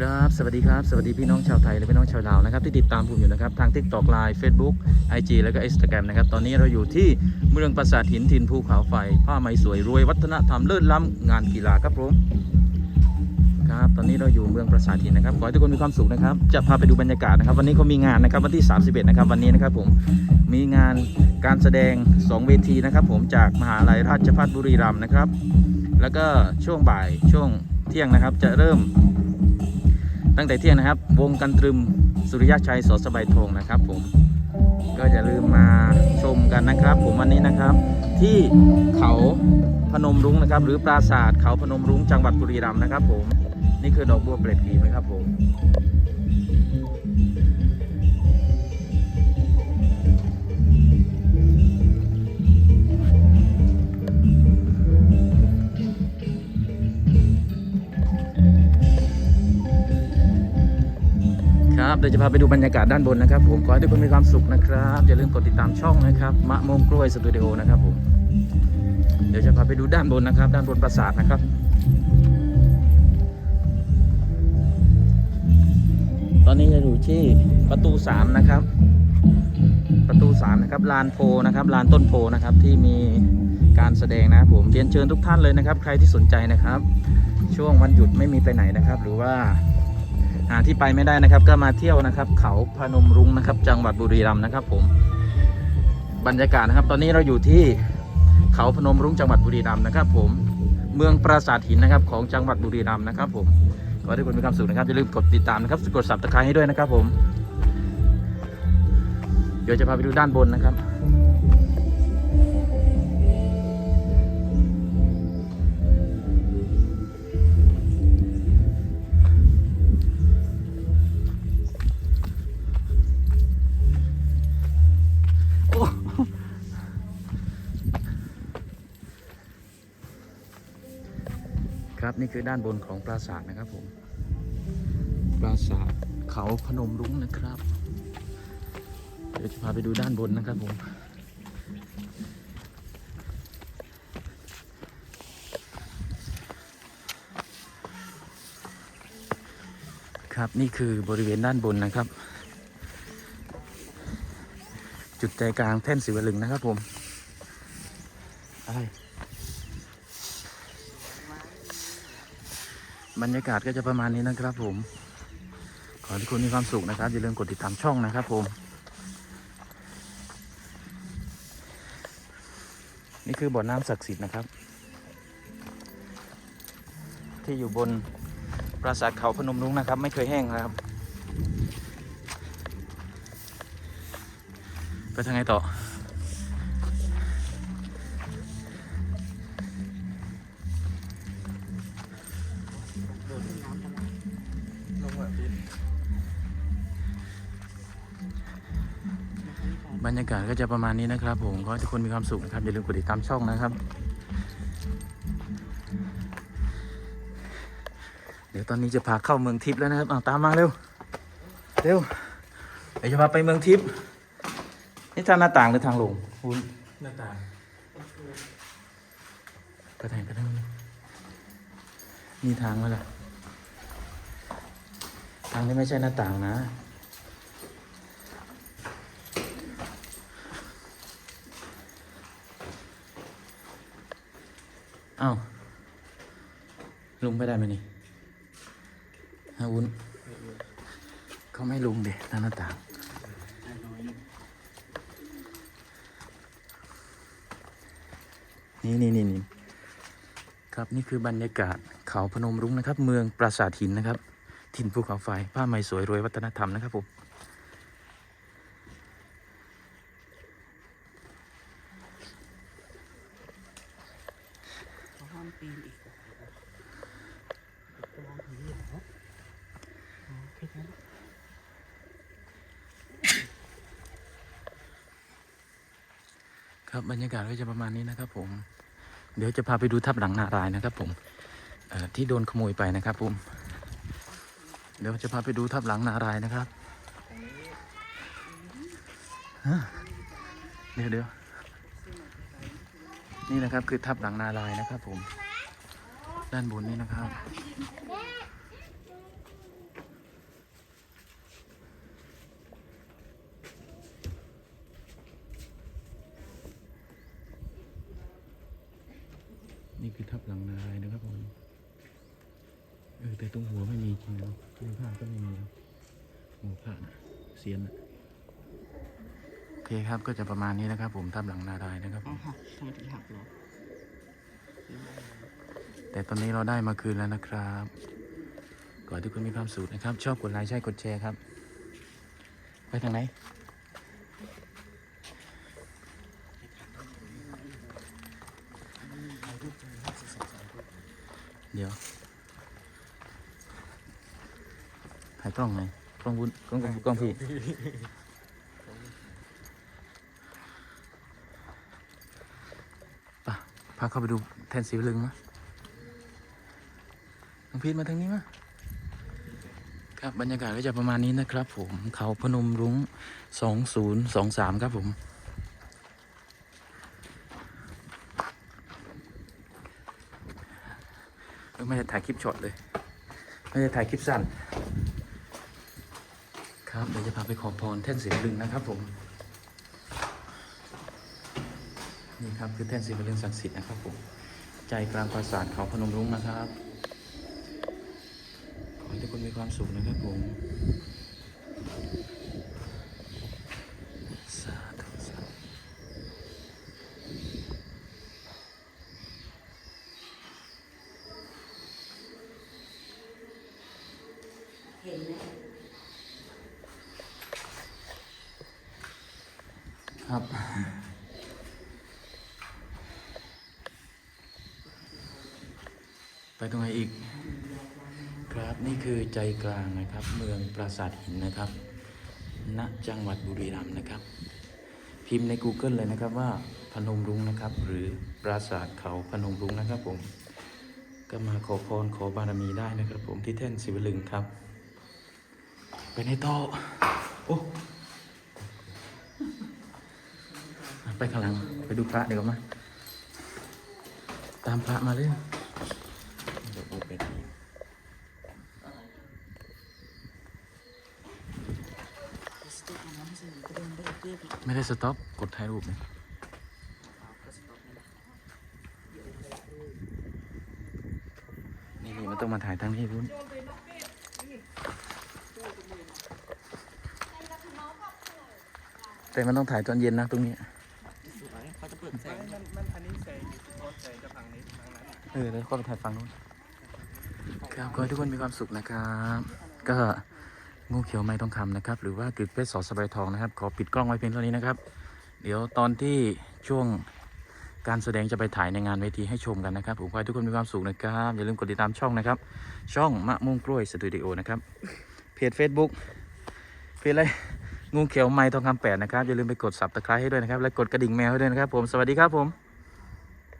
ครับ สวัสดีครับ สวัสดีพี่น้องชาวไทยและพี่น้องชาวลาวนะครับที่ติดตามผมอยู่นะครับทาง TikTok Line Facebook IG แล้วก็ Instagram นะครับตอนนี้เราอยู่ที่เมืองปราสาทหินทินภูเขาไฟ ผ้าไหมสวยรวยวัฒนธรรมเลิศล้ำงานกีฬาครับผมครับตอนนี้เราอยู่เมืองปราสาทหินนะครับขอให้ทุกคนมีความสุขนะครับจะพาไปดูบรรยากาศนะครับ วันนี้เขามีงานนะครับวันที่ 31 นะครับวันนี้นะครับผมมีงานการแสดง 2 เวทีนะครับ ผมจากมหาลัยราชภัฏบุรีรัมย์นะครับ แล้วก็ช่วงบ่ายช่วงเที่ยงนะครับจะเริ่ม ตั้งแต่เที่ยงนะครับ วงกันตรึมสุริยะชัยสอสบายทงนะครับผมก็อย่าลืมมาชมกันนะครับ ผมวันนี้นะครับ ที่เขาพนมรุ้งนะครับ หรือปราสาทเขาพนมรุ้งจังหวัดบุรีรัมย์นะครับ ผมนี่คือดอกบัวเปล็ดกีบนะครับผม เดี๋ยวจะพาไปดูบรรยากาศด้านบนนะครับ ผมขอให้ทุกคนมีความสุขนะครับอย่าลืมกดติดตามช่องนะครับมะม่วงกล้วยสตูดิโอนะครับผมเดี๋ยวจะพาไปดูด้านบนนะครับ ด้านบนปราสาทนะครับตอนนี้จะอยู่ที่ประตู3นะครับ ประตู3นะครับลานโพนะครับลานต้นโพนะครับที่มีการแสดงนะผมเรียนเชิญทุกท่านเลยนะครับ ใครที่สนใจนะครับ ช่วงวันหยุดไม่มีไปไหนนะครับ หรือว่า หาที่ไปไม่ได้นะครับ ก็มาเที่ยวนะครับ เขาพนมรุ้งนะครับ จังหวัดบุรีรัมย์นะครับ ผมบรรยากาศนะครับ ตอนนี้เราอยู่ที่เขาพนมรุ้งจังหวัดบุรีรัมย์นะครับ ผมเมืองปราสาทหินนะครับ ของจังหวัดบุรีรัมย์นะครับ ผมขอให้ทุกคนมีความสุขนะครับอย่าลืมกดติดตามนะครับกดสับตะไคร้ให้ด้วยนะครับ ผม เดี๋ยวจะพาไปดูด้านบนนะครับ ครับ นี่คือด้านบนของปราสาทนะครับผมปราสาทเขาพนมรุ้งนะครับ เดี๋ยวจะพาไปดูด้านบนนะครับผมครับนี่คือบริเวณด้านบนนะครับ จุดใจกลางแท่นสิวลึงนะครับผมอะไร บรรยากาศก็จะประมาณนี้นะครับผม ขอให้ทุกคนมีความสุขนะครับ อย่าลืมกดติดตามช่องนะครับผม นี่คือบ่อน้ำศักดิ์สิทธิ์นะครับ ที่อยู่บนปราสาทเขาพนมรุ้งนะครับ ไม่เคยแห้งนะครับ ไปทางไงต่อ บรรยากาศก็จะประมาณนี้นะครับ ผมขอให้ทุกคนมีความสุขนะครับอย่าลืมกดติดตามช่องนะครับ เดี๋ยวตอนนี้จะพาเข้าเมืองทิพย์แล้วนะครับเอาตามมาเร็วเร็วเดี๋ยวจะพาไปเมืองทิพย์นี่ทางหน้าต่างหรือทางลงคุณหน้าต่างไปทางไปทางนี่ทางมาละทางนี้ไม่ใช่หน้าต่างนะ อ้าลุงไปได้ไหมนี่ฮะวุ้นเขาไม่ลุงเด็ทางหน้าต่างนี่นี่นี่นี่ครับนี่คือบรรยากาศเขาพนมรุ้งนะครับ เมืองปราสาทหินนะครับ ถิ่นภูเขาไฟผ้าไหมสวยรวยวัฒนธรรมนะครับผม เขาห้ามปีนอีกตัวผีเหรออ๋อแค่นั้น ครับบรรยากาศก็จะประมาณนี้นะครับผม เดี๋ยวจะพาไปดูทับหลังนารายนะครับ ผมที่โดนขโมยไปนะครับผม เดี๋ยวจะพาไปดูทับหลังนารายนะครับเดี๋ยวเดี๋ยวนี่นะครับคือทับหลังนารายนะครับผม ด้านบนนี้นะครับ นี่คือทับหลังนารายณ์นะครับผมเออแต่ตรงหัวไม่มีจริงนะตรงข้างก็ไม่มีนะหัวพระนะเสียนนะโอเคครับก็จะประมาณนี้นะครับ ผมทับหลังนารายณ์นะครับผเอามหักทำไมถึงหักเหรอแต่ตอนนี้เราได้มาคืนแล้วนะครับขอให้ทุกคนมีความสุขนะครับ ชอบกดไลค์ใช่กดแชร์ครับ ไปทางไหน เดี๋ยวถ่ายกล้องไหนกล้องบุญกล้องกล้องกล้องพี่ป่ะพาเข้าไปดูแทนสีลึงมะน้องพีทมาทางนี้มะครับบรรยากาศก็จะประมาณนี้นะครับผมเขาพนมรุ้งสองศูนย์สองสามครับผม เอ้ย ไม่ได้ถ่ายคลิปช็อตเลย ไม่ได้ถ่ายคลิปสั้น ครับเดี๋ยวจะพาไปขอพรแท่นสีลึงนะครับผม นี่ครับคือแท่นสีลึงศักดิ์สิทธิ์นะครับผม ใจกลางปราสาทเขาพนมรุ้งนะครับ ขอให้ทุกคนมีความสุขนะครับผม สาธุสาธุ เห็นไหม ครับ ไปตรงไหนอีก ครับนี่คือใจกลางนะครับ เมืองปราสาทหินนะครับณจังหวัดบุรีรัมย์นะครับ พิมพ์ใน Google เลยนะครับว่าพนมรุ้งนะครับ หรือปราสาทเขาพนมรุ้งนะครับผมก็มาขอพรขอบารมีได้นะครับผมที่แท่นศิวลึงครับ ไปในโต๊ะโอ้ ไปข้างหลัง ไปดูพระเดี๋ยวมา ตามพระมาเลยเดี๋ยวไปทีสติ๊กอันนั้นสิก็เดินไปอีกเพื่อนอีกไม่ได้สต็อปกดถ่ายรูปเลยเอาก็สต๊อกนี่นะนี่นี่มันต้องมาถ่ายทางนี้รุ่นแต่มันต้องถ่ายตอนเย็นนะตรงนี้ งมันมันอันนี้แสงอยู่ที่โพสต์แสงจะฝั่งนี้ฝั่งนั้นเออแล้วก็ไปถ่ายฝั่งนู้นครับขอให้ทุกคนมีความสุขนะครับ ก็งูเขียวไม้ทองคำนะครับ หรือว่ากึกเพชรสอสบายทองนะครับ ขอปิดกล้องไว้เพียงเท่านี้นะครับ เดี๋ยวตอนที่ช่วงการแสดงจะไปถ่ายในงานเวทีให้ชมกันนะครับผมขอให้ทุกคนมีความสุขนะครับ อย่าลืมกดติดตามช่องนะครับ ช่องมะม่วงกล้วยสตูดิโอนะครับ เพจ Facebook เพจอะไร งูเขียวไม้ทองคำแปดนะครับอย่าลืมไปกดสับตะไคร้ให้ด้วยนะครับและกดกระดิ่งแมวให้ด้วยนะครับผมสวัสดีครับผม